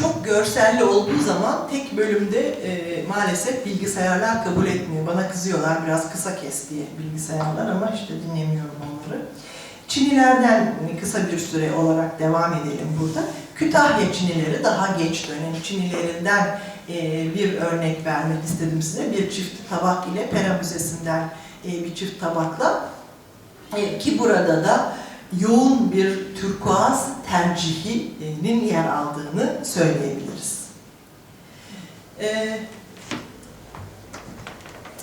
çok görselli olduğu zaman tek bölümde e, maalesef bilgisayarlar kabul etmiyor. Bana kızıyorlar biraz kısa kes diye bilgisayarlar ama işte dinlemiyorum onları. Çinilerden kısa bir süre olarak devam edelim burada. Kütahya Çinileri daha geç dönem Çinilerinden e, bir örnek vermek istedim size. Bir çift tabak ile Pera Müzesi'nden e, bir çift tabakla e, ki burada da yoğun bir turkuaz tercihinin yer aldığını söyleyebiliriz. E,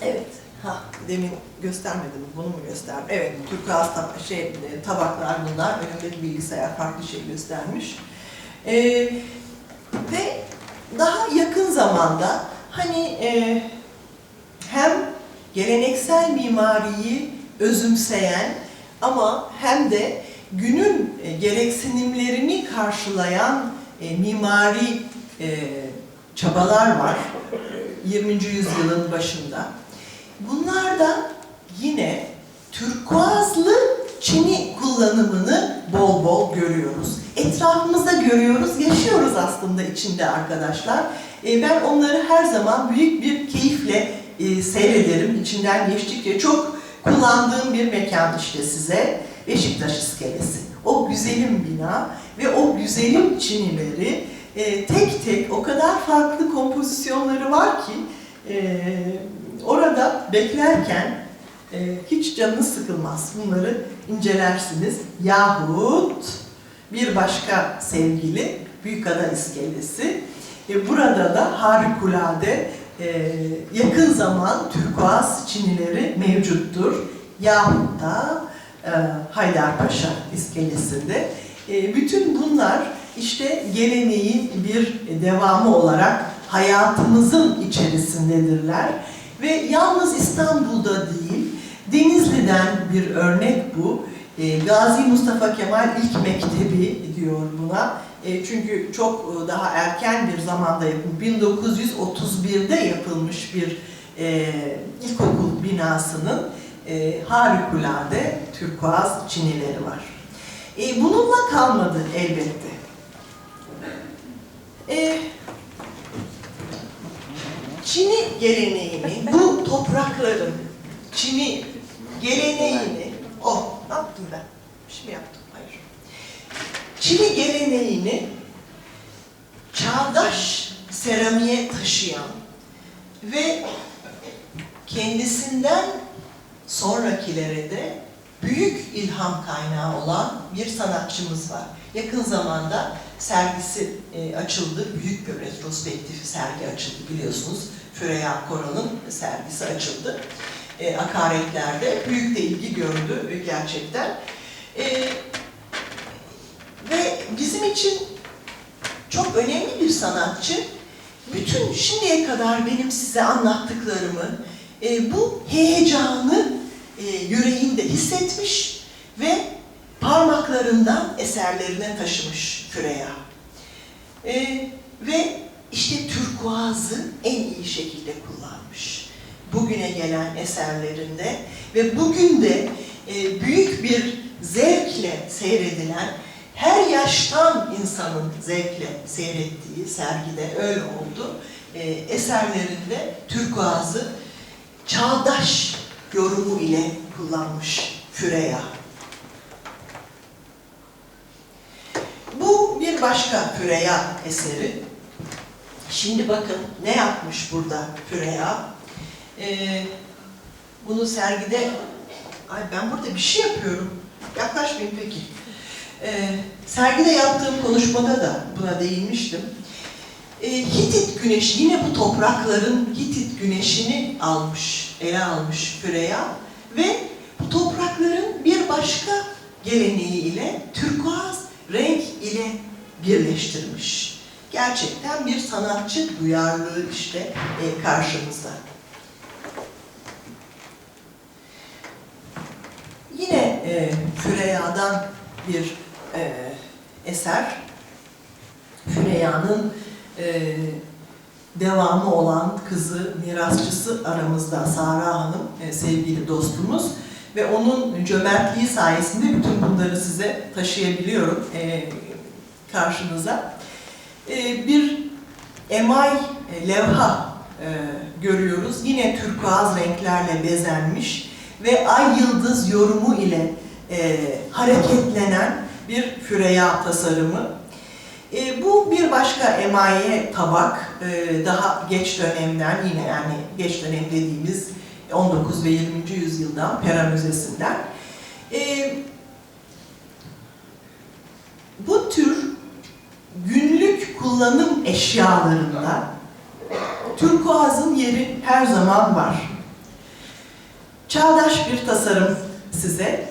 evet, ha demin göstermedim, bunu mu gösterdim? Evet, turkuaz tab- şey, e, tabaklar bunlar. Önümdeki bilgisayar farklı şey göstermiş. E, ve daha yakın zamanda hani e, hem geleneksel mimariyi özümseyen ama hem de günün e, gereksinimlerini karşılayan e, mimari e, çabalar var 20. yüzyılın başında. Bunlar da yine türkuazlı çini kullanımını bol bol görüyoruz. Etrafımızda görüyoruz, yaşıyoruz aslında içinde arkadaşlar. Ben onları her zaman büyük bir keyifle seyrederim. İçinden geçtikçe çok kullandığım bir mekan işte size. Beşiktaş İskelesi. O güzelim bina ve o güzelim çinileri e, tek tek o kadar farklı kompozisyonları var ki e, orada beklerken e, hiç canınız sıkılmaz. Bunları incelersiniz. Yahut bir başka sevgili Büyükada İskelesi. E, burada da harikulade e, yakın zaman türkuaz çinileri mevcuttur. Yahut da Haydarpaşa iskelesinde. E, bütün bunlar işte geleneğin bir devamı olarak hayatımızın içerisindedirler. Ve yalnız İstanbul'da değil, Denizli'den bir örnek bu. E, Gazi Mustafa Kemal İlk Mektebi diyor buna. E, çünkü çok e, daha erken bir zamanda yapılmış, 1931'de yapılmış bir e, ilkokul binasının e, harikulade türkuaz çinileri var. E, bununla kalmadı elbette. E, Çin'i geleneğini, bu toprakların Çin'i geleneğini, oh ne yaptım ben? Bir şey mi yaptım? Hayır. Çin'i geleneğini çağdaş seramiğe taşıyan ve kendisinden sonrakilere de büyük ilham kaynağı olan bir sanatçımız var. Yakın zamanda sergisi e, açıldı, büyük bir retrospektif sergi açıldı biliyorsunuz. Füreya Koral'ın sergisi açıldı. E, akaretlerde büyük de ilgi gördü gerçekten. E, ve bizim için çok önemli bir sanatçı. Bütün şimdiye kadar benim size anlattıklarımı, e, bu heyecanı e, yüreğinde hissetmiş ve parmaklarından eserlerine taşımış Füreya. E, ve işte türkuazı en iyi şekilde kullanmış. Bugüne gelen eserlerinde ve bugün de e, büyük bir zevkle seyredilen, her yaştan insanın zevkle seyrettiği sergide öyle oldu. E, eserlerinde türkuazı çağdaş yorumu ile kullanmış Füreya. Bu bir başka Füreya eseri. Şimdi bakın ne yapmış burada Füreya. Ee, bunu sergide... Ay ben burada bir şey yapıyorum. Yaklaşmayın peki. Ee, sergide yaptığım konuşmada da buna değinmiştim. Ee, Hitit güneşi, yine bu toprakların Hitit güneşini almış, ele almış Füreya ve bu toprakların bir başka geleneği ile türkuaz renk ile birleştirmiş. Gerçekten bir sanatçı duyarlılığı işte e, karşımızda. Yine e, Füreya'dan bir e, eser. Füreya'nın e, devamı olan kızı, mirasçısı aramızda Sara Hanım, e, sevgili dostumuz. Ve onun cömertliği sayesinde bütün bunları size taşıyabiliyorum e, karşınıza. e, bir emay e, levha e, görüyoruz. Yine turkuaz renklerle bezenmiş ve ay yıldız yorumu ile e, hareketlenen bir füreya tasarımı. E, bu bir başka emaye tabak, e, daha geç dönemden yine yani geç dönem dediğimiz 19 ve 20. yüzyıldan Pera Müzesi'nden. E, bu tür günlük kullanım eşyalarında turkuazın yeri her zaman var. Çağdaş bir tasarım size.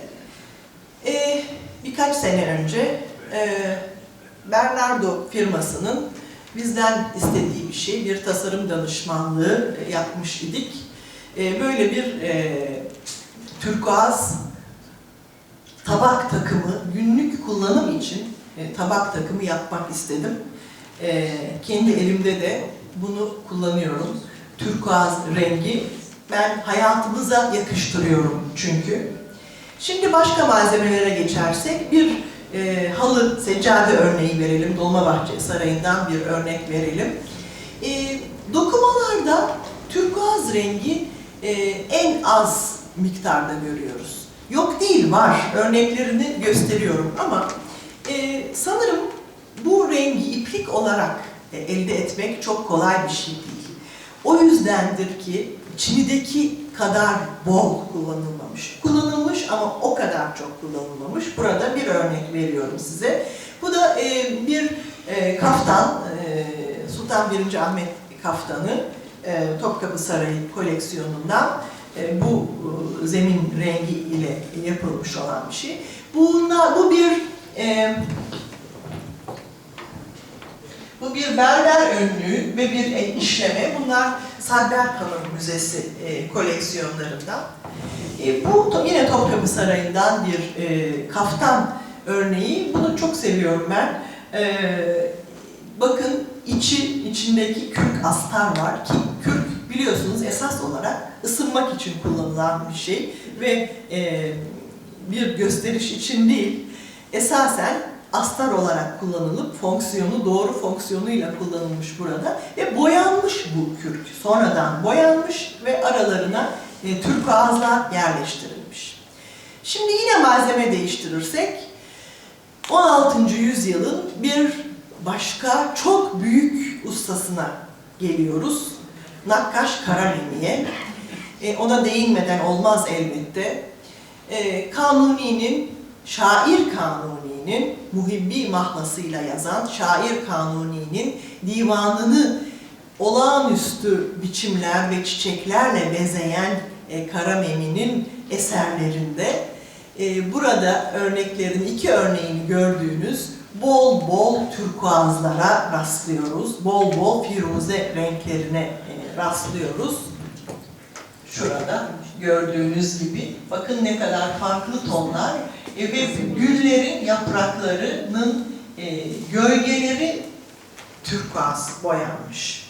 Ee, birkaç sene önce e, Bernardo firmasının bizden istediği bir şey, bir tasarım danışmanlığı yapmış idik. E, böyle bir e, turkuaz tabak takımı, günlük kullanım için e, tabak takımı yapmak istedim. E, kendi elimde de bunu kullanıyorum. Turkuaz rengi. Ben hayatımıza yakıştırıyorum çünkü. Şimdi başka malzemelere geçersek bir e, halı seccade örneği verelim. Dolmabahçe Sarayı'ndan bir örnek verelim. E, dokumalarda turkuaz rengi e, en az miktarda görüyoruz. Yok değil var. Örneklerini gösteriyorum ama e, sanırım bu rengi iplik olarak e, elde etmek çok kolay bir şey değil. O yüzdendir ki Çin'deki kadar bol kullanılmamış. Kullanılmış ama o kadar çok kullanılmamış. Burada bir örnek veriyorum size. Bu da e, bir e, kaftan, e, Sultan 1. Ahmet kaftanı e, Topkapı Sarayı koleksiyonundan e, bu e, zemin rengi ile yapılmış olan bir şey. Bunlar, bu bir e, bir berber önlüğü ve bir e, işleme. Bunlar Sadberkan'ın Müzesi e, koleksiyonlarından. E, bu yine Topkapı Sarayı'ndan bir e, kaftan örneği. Bunu çok seviyorum ben. E, bakın içi içindeki kürk astar var ki kürk biliyorsunuz esas olarak ısınmak için kullanılan bir şey ve e, bir gösteriş için değil. Esasen astar olarak kullanılıp fonksiyonu doğru fonksiyonuyla kullanılmış burada ve boyanmış bu kürk. Sonradan boyanmış ve aralarına e, turkuazlar yerleştirilmiş. Şimdi yine malzeme değiştirirsek 16. yüzyılın bir başka çok büyük ustasına geliyoruz. Nakkaş Karalemi'ye. E, ona değinmeden olmaz elbette. E, Kanuni'nin, şair Kanuni'nin muhibbi mahlasıyla yazan şair Kanuni'nin divanını olağanüstü biçimler ve çiçeklerle bezeyen e, Karamemi'nin eserlerinde e, burada örneklerin iki örneğini gördüğünüz bol bol turkuazlara rastlıyoruz. Bol bol firuze renklerine e, rastlıyoruz. Şurada gördüğünüz gibi bakın ne kadar farklı tonlar e, ve güllerin yapraklarının e, gölgeleri turkuaz boyanmış.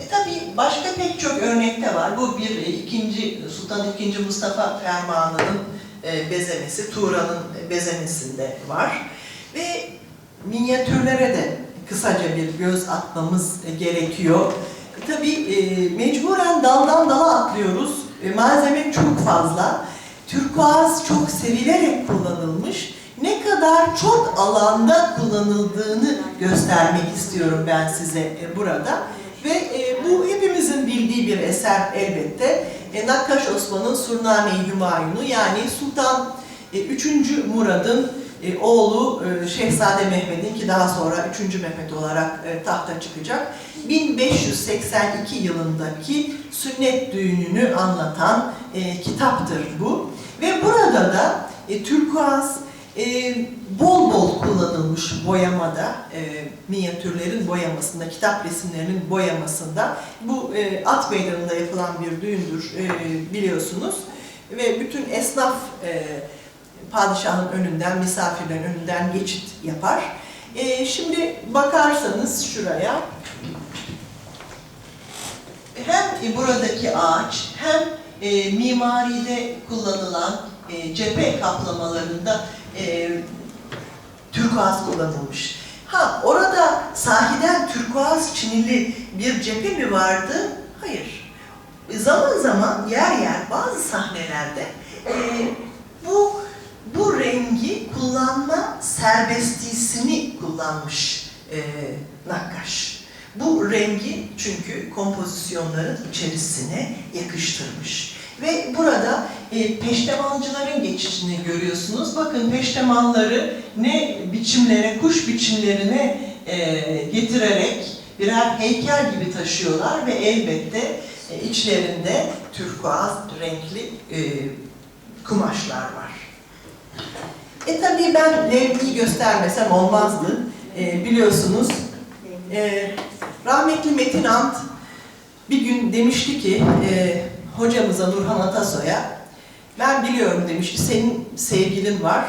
E tabi başka pek çok örnekte var. Bu bir e, ikinci Sultan II. Mustafa Fermanı'nın e, bezemesi, Tuğra'nın e, bezemesinde var. Ve minyatürlere de kısaca bir göz atmamız e, gerekiyor. Tabi e, mecburen daldan dala atlıyoruz. E, malzeme çok fazla. Turkuaz çok sevilerek kullanılmış. Ne kadar çok alanda kullanıldığını göstermek istiyorum ben size e, burada. Ve e, bu hepimizin bildiği bir eser elbette. E, Nakkaş Osman'ın Surname-i Hümayun'u yani Sultan e, 3. Murad'ın e, oğlu e, Şehzade Mehmet'in ki daha sonra 3. Mehmet olarak tahta çıkacak. 1582 yılındaki sünnet düğününü anlatan kitaptır bu. Ve burada da e, turkuaz e, bol bol kullanılmış boyamada, e, minyatürlerin boyamasında, kitap resimlerinin boyamasında. Bu e, at meydanında yapılan bir düğündür e, biliyorsunuz. Ve bütün esnaf e, padişahın önünden, misafirlerin önünden geçit yapar. E, şimdi bakarsanız şuraya, hem buradaki ağaç hem e, mimaride kullanılan e, cephe kaplamalarında e, turkuaz kullanılmış. Ha orada sahiden türkuaz çinili bir cephe mi vardı? Hayır. Zaman zaman yer yer bazı sahnelerde e, bu bu rengi kullanma serbestisini kullanmış e, Nakkaş. Bu rengi çünkü kompozisyonların içerisine yakıştırmış. Ve burada e, peştemancıların geçişini görüyorsunuz. Bakın peştemalları ne biçimlere, kuş biçimlerine e, getirerek birer heykel gibi taşıyorlar ve elbette e, içlerinde türkuaz renkli e, kumaşlar var. E tabii ben Levni'yi göstermesem olmazdı. E, biliyorsunuz e, rahmetli Metin Ant bir gün demişti ki e, hocamıza Nurhan Atasoy'a ben biliyorum demişti senin sevgilin var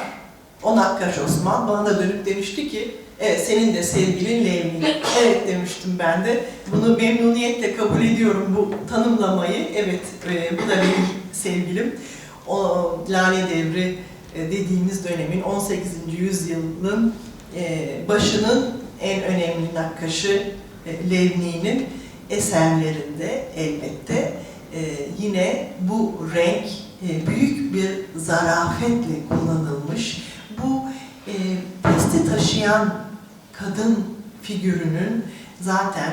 o Nakkaş Osman bana da dönüp demişti ki evet senin de sevgilin Levni. Evet demiştim ben de. Bunu memnuniyetle kabul ediyorum bu tanımlamayı. Evet e, bu da benim sevgilim. O Lale Devri e, dediğimiz dönemin 18. yüzyılın e, başının en önemli nakkaşı Levni'nin eserlerinde elbette e, yine bu renk e, büyük bir zarafetle kullanılmış. Bu e, pesti taşıyan kadın figürünün zaten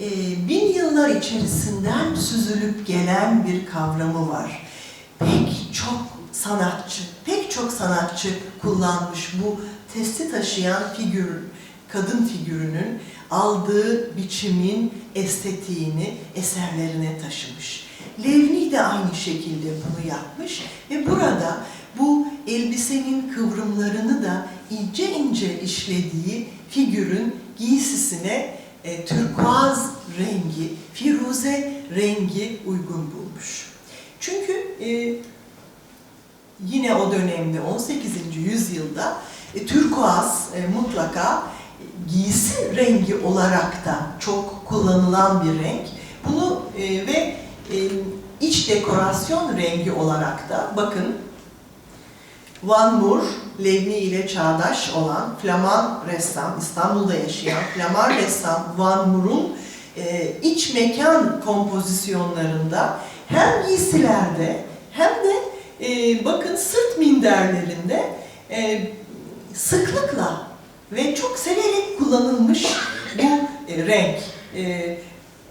e, bin yıllar içerisinden süzülüp gelen bir kavramı var. Pek çok sanatçı, pek çok sanatçı kullanmış bu testi taşıyan figür, kadın figürünün aldığı biçimin estetiğini eserlerine taşımış. Levni de aynı şekilde bunu yapmış ve burada bu elbisenin kıvrımlarını da ince ince işlediği figürün giysisine e, türkuaz rengi, firuze rengi uygun bulmuş. Çünkü e, yine o dönemde 18. yüzyılda e, türkuaz e, mutlaka giysi rengi olarak da çok kullanılan bir renk. Bunu e, ve e, iç dekorasyon rengi olarak da bakın Van Moor, Levni ile çağdaş olan Flaman ressam, İstanbul'da yaşayan Flaman ressam Van Moor'un e, iç mekan kompozisyonlarında hem giysilerde hem de e, bakın sırt minderlerinde e, sıklıkla ve çok severek kullanılmış bu e, renk. E,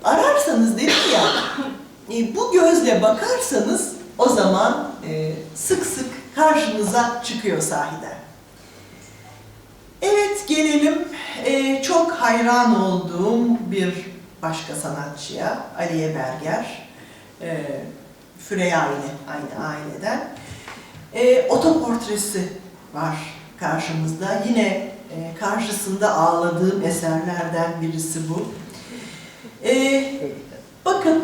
ararsanız dedim ya, e, bu gözle bakarsanız o zaman e, sık sık karşınıza çıkıyor sahiden. Evet gelelim e, çok hayran olduğum bir başka sanatçıya Aliye Berger. E, Füreya ile aynı aileden. E, otoportresi var karşımızda. Yine e, karşısında ağladığım eserlerden birisi bu. E, bakın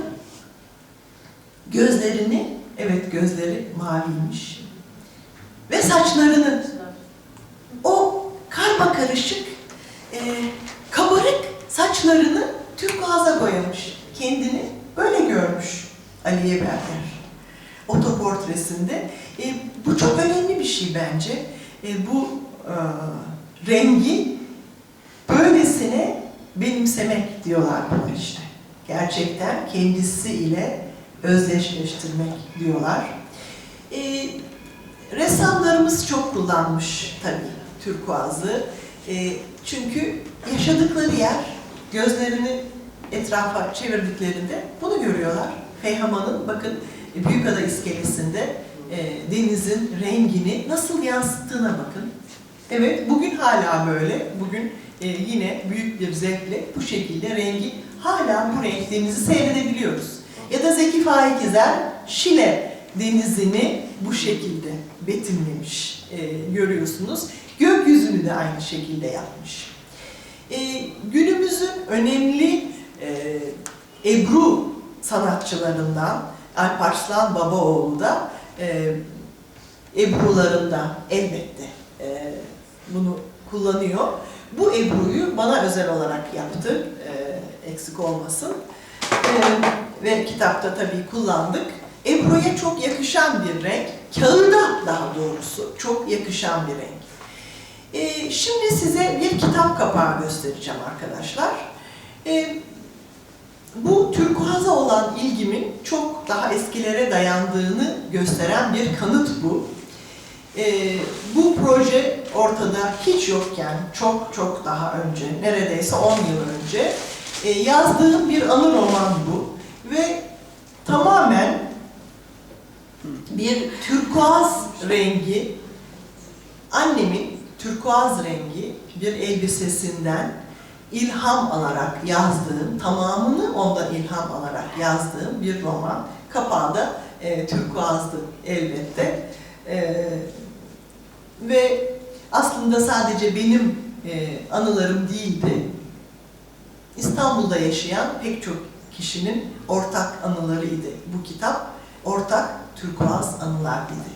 gözlerini, evet gözleri maviymiş ve saçlarını o karma karışık, e, kabarık saçlarını türkuaza boyamış. Kendini böyle görmüş Aliye Berger. Otoportresinde. E, bu çok önemli bir şey bence. E, bu e, rengi böylesine benimsemek diyorlar buna işte. Gerçekten kendisiyle özdeşleştirmek diyorlar. E, ressamlarımız çok kullanmış tabii türkuazı. E, çünkü yaşadıkları yer gözlerini etrafa çevirdiklerinde bunu görüyorlar. Feyhaman'ın bakın Büyükada iskelesinde e, denizin rengini nasıl yansıttığına bakın. Evet bugün hala böyle. Bugün e, yine büyük bir zevkle bu şekilde rengi hala bu renk denizi seyredebiliyoruz. Ya da Zeki Faikizer Şile denizini bu şekilde betimlemiş e, görüyorsunuz. Gökyüzünü de aynı şekilde yapmış. E, günümüzün önemli e, Ebru sanatçılarından Alparslan Babaoğlu da e, Ebrularında elbette bunu kullanıyor. Bu Ebru'yu bana özel olarak yaptı, e, eksik olmasın. E, ve kitapta tabii kullandık. Ebru'ya çok yakışan bir renk, kağıda daha doğrusu çok yakışan bir renk. E, şimdi size bir kitap kapağı göstereceğim arkadaşlar. E, bu türkuaza olan ilgimin çok daha eskilere dayandığını gösteren bir kanıt bu. E, bu proje ortada hiç yokken çok çok daha önce, neredeyse 10 yıl önce e, yazdığım bir anı roman bu. Ve tamamen bir türkuaz rengi, annemin türkuaz rengi bir elbisesinden ilham alarak yazdığım, tamamını ondan ilham alarak yazdığım bir roman. Kapağı da e, türkuazdı elbette. E, ve aslında sadece benim e, anılarım değildi. İstanbul'da yaşayan pek çok kişinin ortak anılarıydı bu kitap. Ortak türkuaz anılar idi.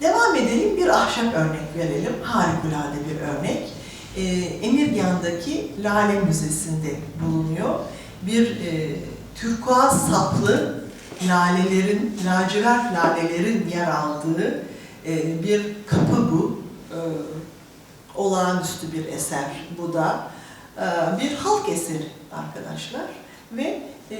Devam edelim, bir ahşap örnek verelim. Harikulade bir örnek. E, Emirgan'daki Lale Müzesi'nde bulunuyor. Bir e, türkuaz saplı lalelerin, lacivert lalelerin yer aldığı e, bir kapı bu. E, olağanüstü bir eser bu da. E, bir halk eseri arkadaşlar ve e,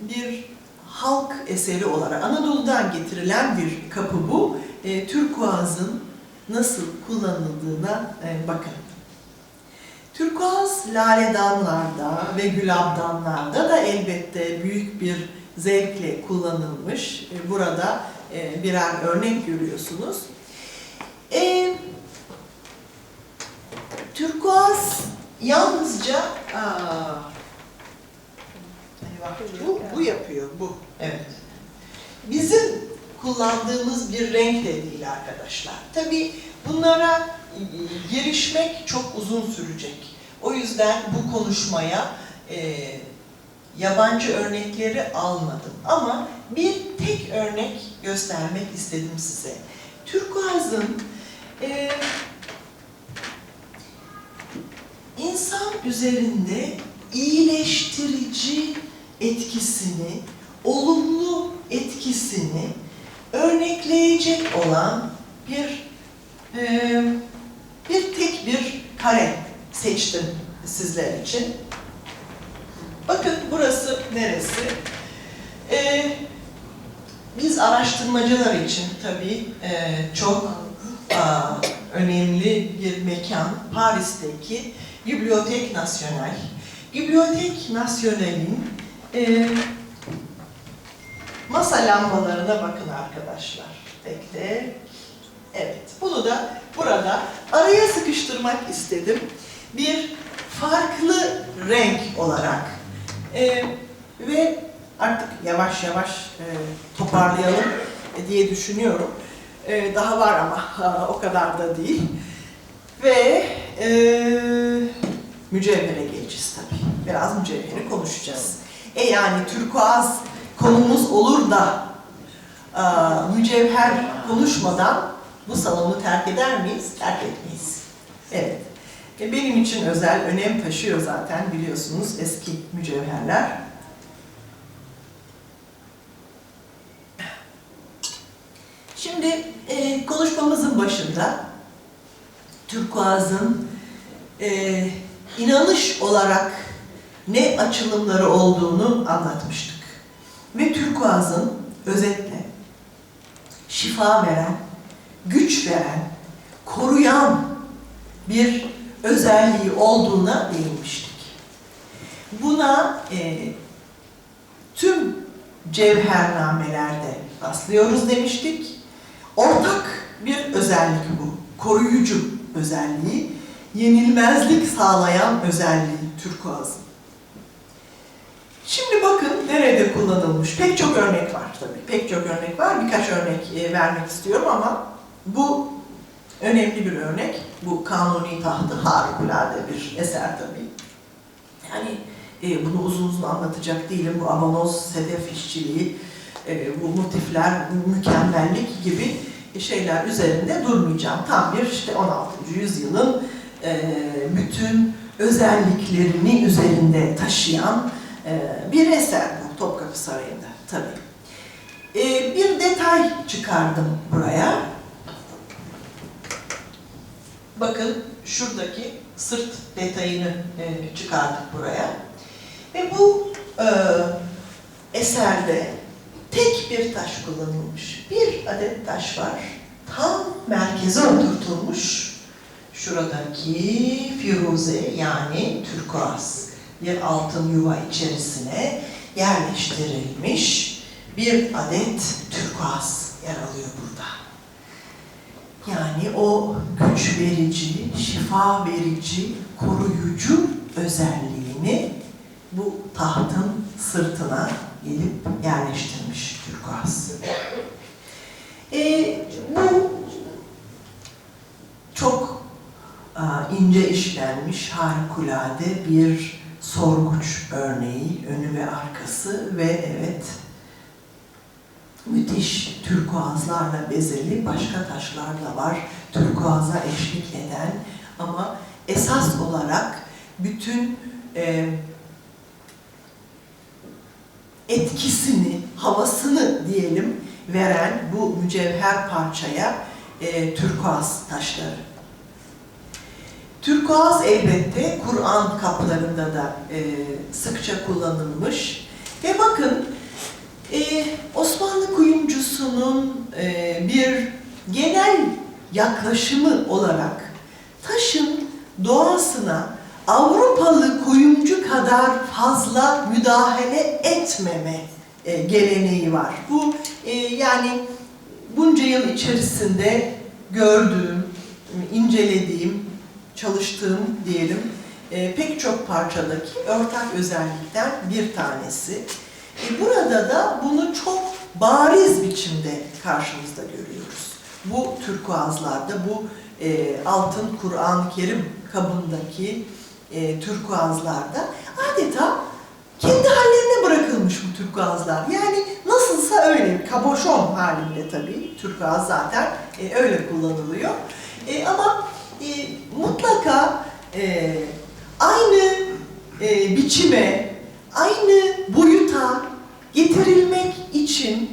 bir halk eseri olarak Anadolu'dan getirilen bir kapı bu. E, Türkuaz'ın nasıl kullanıldığına e, bakın. Türkuaz laledanlarda ve gülabdanlarda da elbette büyük bir zevkle kullanılmış. E, burada e, birer örnek görüyorsunuz. E, Türkuaz yalnızca aa, bu, bu yapıyor, bu. Evet. Bizim kullandığımız bir renk de değil arkadaşlar. Tabii bunlara e, girişmek çok uzun sürecek. O yüzden bu konuşmaya e, yabancı örnekleri almadım. Ama bir tek örnek göstermek istedim size. Türkuaz'ın e, insan üzerinde iyileştirici etkisini, olumlu etkisini örnekleyecek olan bir e, bir tek bir kare seçtim sizler için. Bakın burası neresi? E, biz araştırmacılar için tabii e, çok a, önemli bir mekan Paris'teki Bibliothèque Nationale. Bibliothèque Nationale'in e, masa lambalarına bakın arkadaşlar. Tek tek. Evet, bunu da burada araya sıkıştırmak istedim. Bir farklı renk olarak e, ve artık yavaş yavaş e, toparlayalım diye düşünüyorum. E, daha var ama ha, o kadar da değil. Ve e, mücevhere geleceğiz tabii. Biraz mücevheri konuşacağız. E yani turkuaz konumuz olur da a, mücevher konuşmadan bu salonu terk eder miyiz? Terk etmeyiz. Evet. E, benim için özel önem taşıyor zaten biliyorsunuz eski mücevherler. Şimdi e, konuşmamızın başında Türkuaz'ın e, inanış olarak ne açılımları olduğunu anlatmıştık. Ve Türkuaz'ın özetle şifa veren, güç veren, koruyan bir özelliği olduğuna değinmiştik. Buna e, tüm cevhernamelerde rastlıyoruz demiştik. Ortak bir özellik bu. Koruyucu özelliği, yenilmezlik sağlayan özelliği turkuazın. Şimdi bakın nerede kullanılmış. Pek çok örnek var tabii. Pek çok örnek var. Birkaç örnek e, vermek istiyorum ama bu önemli bir örnek. Bu Kanuni Tahtı harikulade bir eser tabii. Yani e, bunu uzun uzun anlatacak değilim. Bu abonoz, sedef işçiliği, e, bu motifler, bu mükemmellik gibi şeyler üzerinde durmayacağım. Tam bir işte 16. yüzyılın e, bütün özelliklerini üzerinde taşıyan e, bir eser bu Topkapı Sarayı'nda tabii. E, bir detay çıkardım buraya. Bakın şuradaki sırt detayını e, çıkardık buraya. Ve bu e, eserde tek bir taş kullanılmış. Bir adet taş var. Tam merkeze oturtulmuş. Şuradaki firuze yani turkuaz bir altın yuva içerisine yerleştirilmiş bir adet turkuaz yer alıyor burada. Yani o güç verici, şifa verici, koruyucu özelliğini bu tahtın sırtına gelip yerleştirmiş turkuaz. E, bu çok a, ince işlenmiş, harikulade bir sorguç örneği, önü ve arkası ve evet müthiş türkuazlarla bezeli başka taşlar da var. Türkuaza eşlik eden ama esas olarak bütün e, etkisini, havasını diyelim veren bu mücevher parçaya e, türkuaz taşları. Türkuaz elbette Kur'an kaplarında da e, sıkça kullanılmış. Ve bakın e, Osmanlı kuyumcusunun e, bir genel yaklaşımı olarak taşın doğasına Avrupalı kuyumcu kadar fazla müdahale etmeme e, geleneği var. Bu e, yani bunca yıl içerisinde gördüğüm, incelediğim, çalıştığım diyelim e, pek çok parçadaki ortak özellikten bir tanesi. E, burada da bunu çok bariz biçimde karşımızda görüyoruz. Bu türkuazlarda, bu e, altın Kur'an-ı Kerim kabındaki e, türkuazlarda adeta kendi hallerine bırakılmış bu türkuazlar. Yani nasılsa öyle, kaboşon halinde tabii. Türkuaz zaten e, öyle kullanılıyor. E, ama e, mutlaka e, aynı e, biçime, aynı boyuta getirilmek için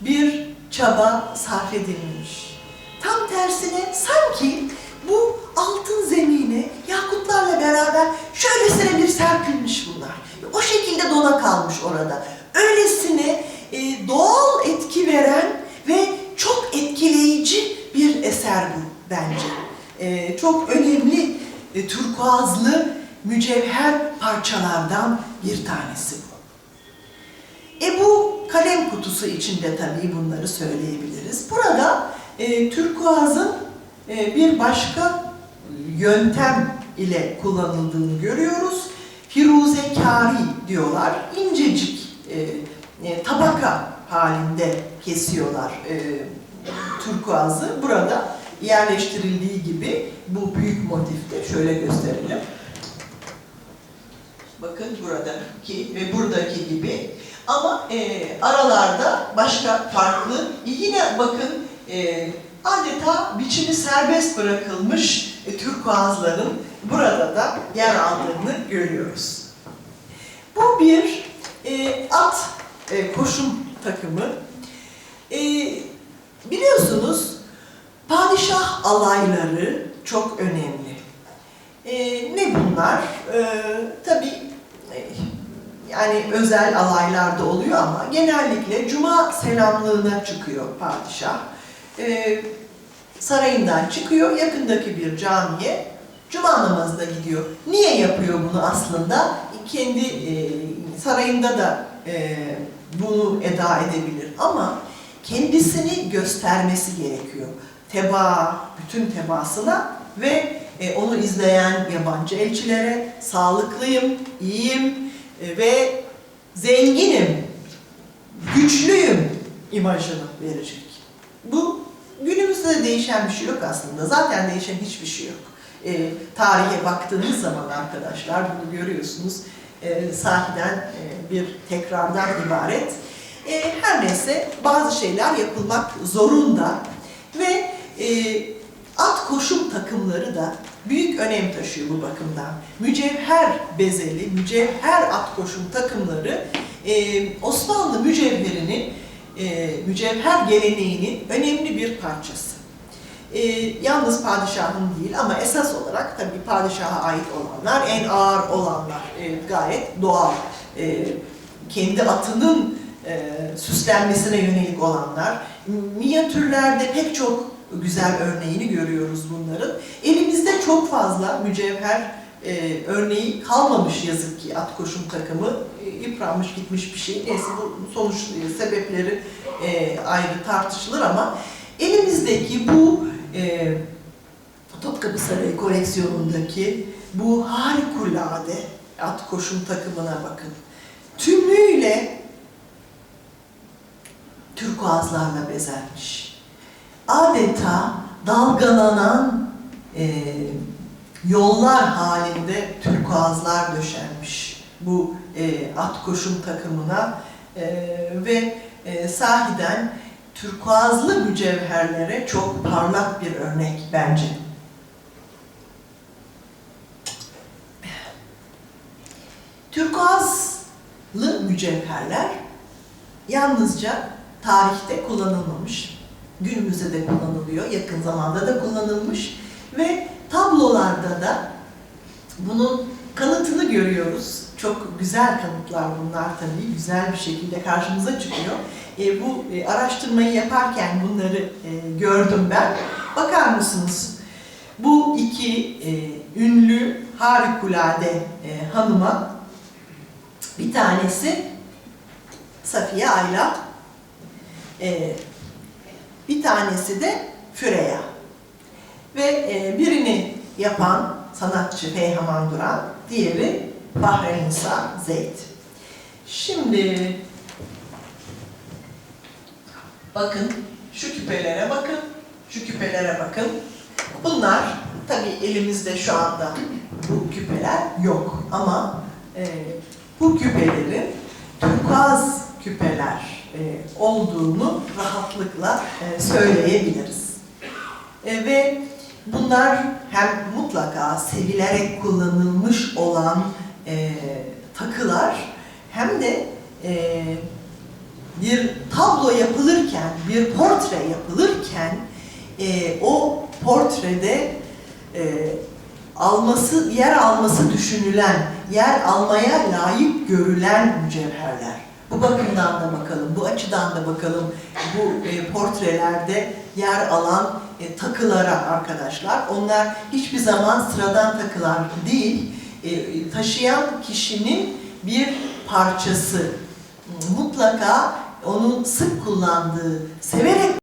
bir çaba sarf edilmiş. Tam tersine sanki bu altın zemine yakutlarla beraber şöylesine bir serpilmiş bunlar. O şekilde dona kalmış orada. Öylesine e, doğal etki veren ve çok etkileyici bir eser bu bence. E, çok önemli e, turkuazlı mücevher parçalardan bir tanesi bu. E bu kalem kutusu içinde tabii bunları söyleyebiliriz. Burada e, turkuazın e, bir başka yöntem ile kullanıldığını görüyoruz. Firuzekari diyorlar. İncecik e, e, tabaka halinde kesiyorlar e, turkuazı. Burada yerleştirildiği gibi bu büyük motifte şöyle gösterelim. Bakın buradaki ve buradaki gibi. Ama e, aralarda başka farklı. Yine bakın e, adeta biçimi serbest bırakılmış e, türkuazların burada da yer aldığını görüyoruz. Bu bir e, at e, koşum takımı. E, biliyorsunuz padişah alayları çok önemli. E, ne bunlar? E, tabii e, yani özel alaylarda oluyor ama genellikle cuma selamlığına çıkıyor padişah. E, sarayından çıkıyor, yakındaki bir camiye cuma namazına gidiyor. Niye yapıyor bunu aslında? Kendi e, sarayında da e, bunu eda edebilir ama kendisini göstermesi gerekiyor. Teba, bütün tebaasına ve e, onu izleyen yabancı elçilere sağlıklıyım, iyiyim ve zenginim, güçlüyüm imajını verecek. Bu günümüzde de değişen bir şey yok aslında. Zaten değişen hiçbir şey yok. E, tarihe baktığınız zaman arkadaşlar bunu görüyorsunuz. E, sahiden e, bir tekrardan ibaret. E, her neyse bazı şeyler yapılmak zorunda ve e, at koşum takımları da büyük önem taşıyor bu bakımdan. Mücevher bezeli, mücevher at koşum takımları e, Osmanlı mücevherinin, e, mücevher geleneğinin önemli bir parçası. e, yalnız padişahın değil ama esas olarak tabii padişaha ait olanlar, en ağır olanlar e, gayet doğal. E, kendi atının e, süslenmesine yönelik olanlar. Minyatürlerde pek çok güzel örneğini görüyoruz bunların. Elimizde çok fazla mücevher e, örneği kalmamış yazık ki at koşum takımı. E, yıpranmış gitmiş bir şey. Neyse bu sonuç e, sebepleri e, ayrı tartışılır ama elimizdeki bu e, Topkapı Sarayı koleksiyonundaki bu harikulade at koşum takımına bakın. Tümüyle türkuazlarla bezenmiş. Adeta dalgalanan e, yollar halinde türkuazlar döşenmiş bu e, at koşum takımına E, ve e, sahiden türkuazlı mücevherlere çok parlak bir örnek bence. Türkuazlı mücevherler yalnızca tarihte kullanılmamış, günümüzde de kullanılıyor, yakın zamanda da kullanılmış ve tablolarda da bunun kanıtını görüyoruz. Çok güzel kanıtlar bunlar tabii, güzel bir şekilde karşımıza çıkıyor. E, bu e, araştırmayı yaparken bunları e, gördüm ben. Bakar mısınız? Bu iki e, ünlü harikulade e, hanıma bir tanesi Safiye Ayla, e, bir tanesi de Füreya. Ve e, birini yapan sanatçı Peyhaman Duran, diğeri Bahrenisa Zeyd. Şimdi bakın şu küpelere bakın, şu küpelere bakın. Bunlar tabii elimizde şu anda bu küpeler yok ama e, bu küpelerin turkuaz küpeler olduğunu rahatlıkla e, söyleyebiliriz. E, ve bunlar hem mutlaka sevilerek kullanılmış olan e, takılar hem de e, bir tablo yapılırken, bir portre yapılırken e, o portrede e, alması, yer alması düşünülen, yer almaya layık görülen mücevherler. Bu bakımdan da bakalım, bu açıdan da bakalım bu e, portrelerde yer alan e, takılara arkadaşlar. Onlar hiçbir zaman sıradan takılar değil, e, taşıyan kişinin bir parçası. Mutlaka onun sık kullandığı, severek